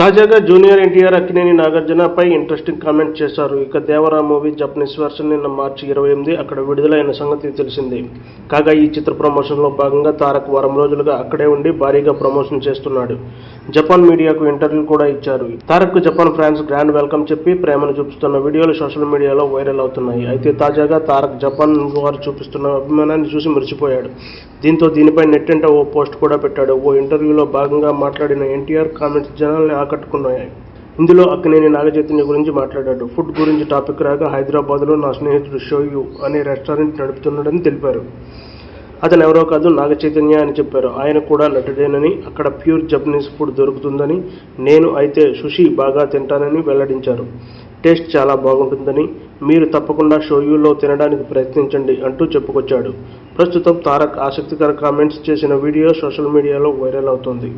తాజాగా జూనియర్ ఎన్టీఆర్ అక్కినేని నాగార్జునపై interesting comment చేశారు. ఇక దేవరా మూవీ జపనీస్ వర్షన్ నిన్న మార్చి ఇరవై ఎనిమిది అక్కడ విడుదలైన సంగతి తెలిసిందే. కాగా ఈ చిత్ర ప్రమోషన్లో భాగంగా తారక్ వారం రోజులుగా అక్కడే ఉండి భారీగా ప్రమోషన్ చేస్తున్నాడు. జపాన్ మీడియాకు ఇంటర్వ్యూ కూడా ఇచ్చారు. Tarak Japan fans grand welcome చెప్పి ప్రేమను చూపిస్తున్న వీడియోలు సోషల్ మీడియాలో వైరల్ అవుతున్నాయి. అయితే తాజాగా తారక్ జపాన్ వారు చూపిస్తున్న అభిమానాన్ని చూసి మెరిచిపోయాడు. దీంతో దీనిపై నెట్టింట ఓ పోస్ట్ కూడా పెట్టాడు. ఓ ఇంటర్వ్యూలో భాగంగా మాట్లాడిన ఎన్టీఆర్ కామెంట్స్ జనాల్ని ఆకట్టుకున్నాయి. ఇందులో అక్కినేని నాగచైతన్య గురించి మాట్లాడాడు. ఫుడ్ గురించి టాపిక్ రాగా హైదరాబాద్లో నా స్నేహితుడు షోయు అనే రెస్టారెంట్ నడుపుతున్నాడని తెలిపారు. అతను ఎవరో కాదు నాగ చైతన్య అని చెప్పారు. ఆయన కూడా నటుడేనని అక్కడ ప్యూర్ జపనీస్ ఫుడ్ దొరుకుతుందని నేను అయితే సుషి బాగా తింటానని వెల్లడించారు. టేస్ట్ చాలా బాగుంటుందని మీరు తప్పకుండా షోయూలో తినడానికి ప్రయత్నించండి అంటూ చెప్పుకొచ్చాడు. ప్రస్తుతం తారక్ ఆసక్తికర కామెంట్స్ చేసిన వీడియో సోషల్ మీడియాలో వైరల్ అవుతోంది.